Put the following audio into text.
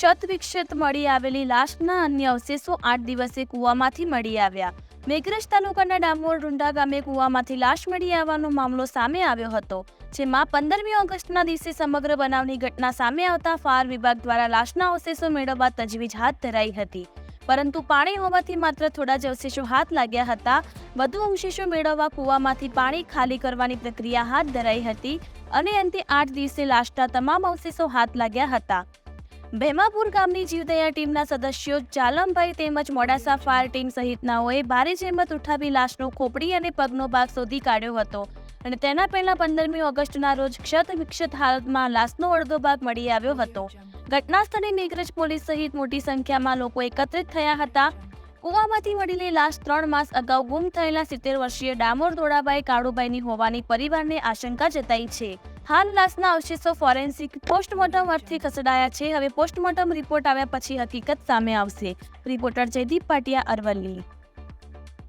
ક્ષત વિક્ષત મળી આવેલી લાશના અન્ય અવશેષો આઠ દિવસે કૂવામાંથી મળી આવ્યા. મેઘરજ તાલુકાના ડામોર રૂંડા ગામે કૂવામાંથી લાશ મળી આવવાનો મામલો સામે આવ્યો હતો, જેમાં પંદરમી ઓગસ્ટના દિવસે સમગ્ર બનાવની ઘટના સામે આવતા ફાયર વિભાગ દ્વારા લાશના અવશેષો મેળવવા તજવીજ હાથ ધરાઈ હતી. પરંતુ પાણી હોવાથી માત્ર થોડા જ અવશેષો હાથ લાગ્યા હતા. વધુ અવશેષો મેળવવા કૂવામાંથી પાણી ખાલી કરવાની પ્રક્રિયા હાથ ધરાઈ હતી અને અંતે આઠ દિવસે લાશના તમામ અવશેષો હાથ લાગ્યા હતા. ભેમાપુર ગામની જીવદયા ટીમના સદસ્યો જાલમભાઈ તેમજ મોડાસા ફાયર ટીમ સહિતનાઓએ ભારે જહેમત ઉઠાવી લાશનો ખોપડી અને પગનો ભાગ શોધી કાઢ્યો હતો. અને તેના પહેલા પંદરમી ઓગસ્ટના રોજ ક્ષત વિક્ષત હાલતમાં લાશનો અડધો ભાગ મળી આવ્યો હતો. ઘટના સ્થળે મેઘરજ પોલીસ સહિત મોટી સંખ્યામાં લોકો એકત્રિત થયા હતા. કુવામાંથી મળેલી લાશ ત્રણ માસ અગાઉ ગુમ થયેલા સિત્તેર વર્ષીય ડામોર દોડાભાઈ કાળુભાઈની હોવાની પરિવારને આશંકા જતાઈ છે. હાલ લાશના અવશેષો ફોરેન્સિક પોસ્ટમોર્ટમ અર્થે ખસેડાયા છે. હવે પોસ્ટમોર્ટમ રિપોર્ટ આવ્યા પછી હકીકત સામે આવશે. રિપોર્ટર જયદીપ પાટિયા અરવલ્લી.